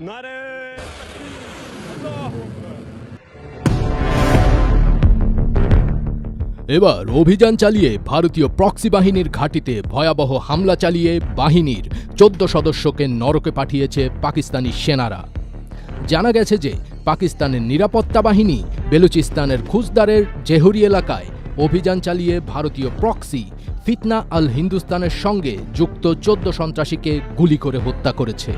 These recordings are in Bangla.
নারে! এবার অভিযান চালিয়ে ভারতীয় প্রক্সি বাহিনীর ঘাঁটিতে ভয়াবহ হামলা চালিয়ে বাহিনীর চোদ্দ সদস্যকে নরকে পাঠিয়েছে পাকিস্তানি সেনারা। জানা গেছে যে পাকিস্তানের নিরাপত্তা বাহিনী বেলুচিস্তানের খুজদারের জেহুরি এলাকায় অভিযান চালিয়ে ভারতীয় প্রক্সি ফিতনা আল হিন্দুস্তানের সঙ্গে যুক্ত চোদ্দ সন্ত্রাসীকে গুলি করে হত্যা করেছে।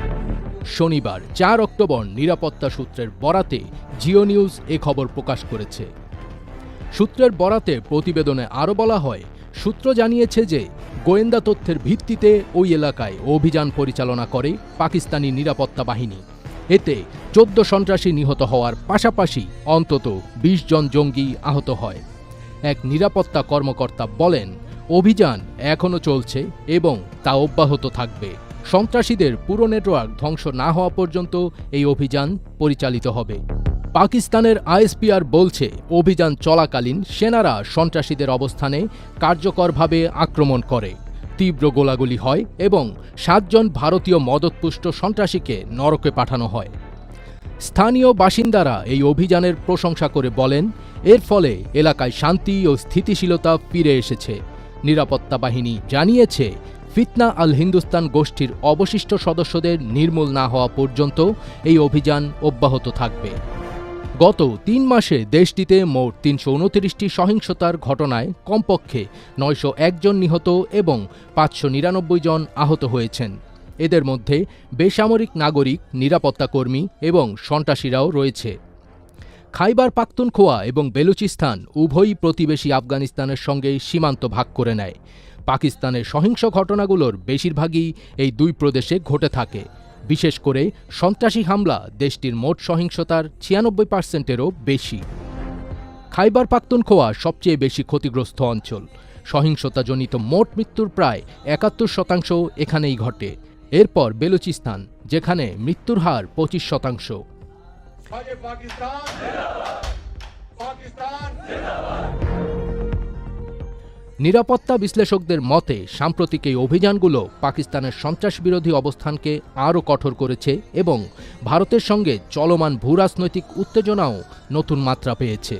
শনিবার চার অক্টোবর নিরাপত্তা সূত্রের বরাতে জিও নিউজ এ খবর প্রকাশ করেছে। সূত্রের বরাতে প্রতিবেদনে আরও বলা হয়, সূত্র জানিয়েছে যে গোয়েন্দা তথ্যের ভিত্তিতে ওই এলাকায় অভিযান পরিচালনা করে পাকিস্তানি নিরাপত্তা বাহিনী। এতে চোদ্দ সন্ত্রাসী নিহত হওয়ার পাশাপাশি অন্তত ২০ জন জঙ্গি আহত হয়। এক নিরাপত্তা কর্মকর্তা বলেন, অভিযান এখনও চলছে এবং তা অব্যাহত থাকবে। সন্ত্রাসীদের পুরো নেটওয়ার্ক ধ্বংস না হওয়া পর্যন্ত এই অভিযান পরিচালিত হবে। পাকিস্তানের আইএসপিআর বলছে, অভিযান চলাকালীন সেনারা সন্ত্রাসীদের অবস্থানে কার্যকরভাবে আক্রমণ করে। তীব্র গোলাগুলি হয় এবং সাতজন ভারতীয় মদতপুষ্ট সন্ত্রাসীকে নরকে পাঠানো হয়। স্থানীয় বাসিন্দারা এই অভিযানের প্রশংসা করে বলেন, এর ফলে এলাকায় শান্তি ও স্থিতিশীলতা ফিরে এসেছে। নিরাপত্তা বাহিনী জানিয়েছে ফিতনা আল হিন্দুস্তান গোষ্ঠীর অবশিষ্ট সদস্যদের নির্মূল না হওয়া পর্যন্ত এই অভিযান অব্যাহত থাকবে। গত তিন মাসে দেশটিতে মোট তিনশো উনত্রিশটি সহিংসতার ঘটনায় কমপক্ষে নয়শো একজন নিহত এবং পাঁচশো নিরানব্বই জন আহত হয়েছেন। এদের মধ্যে বেসামরিক নাগরিক নিরাপত্তা কর্মী এবং সন্ত্রাসীরাও রয়েছে। খাইবার পাখতুনখোয়া এবং বেলুচিস্তান উভয়ই প্রতিবেশী আফগানিস্তানের সঙ্গে সীমান্ত ভাগ করে নেয়। পাকিস্তানের সহিংস ঘটনাগুলোর বেশিরভাগই এই দুই প্রদেশে ঘটে থাকে। বিশেষ করে সন্ত্রাসী হামলা দেশটির মোট সহিংসতার ছিয়ানব্বই পার্সেন্টেরও বেশি। খাইবার পাখতুনখোয়া সবচেয়ে বেশি ক্ষতিগ্রস্ত অঞ্চল। সহিংসতাজনিত মোট মৃত্যুর প্রায় একাত্তর শতাংশ এখানেই ঘটে। এরপর বেলুচিস্তান, যেখানে মৃত্যুর হার পঁচিশ শতাংশ। आगे पाकिस्तान पाकिस्तान নিরাপত্তা বিশ্লেষকদের মতে সাম্প্রতিক এই অভিযানগুলো পাকিস্তানের সন্ত্রাস বিরোধী অবস্থানকে আরও কঠোর করেছে এবং ভারতের সঙ্গে চলমান ভূরাজনৈতিক উত্তেজনাও নতুন মাত্রা পেয়েছে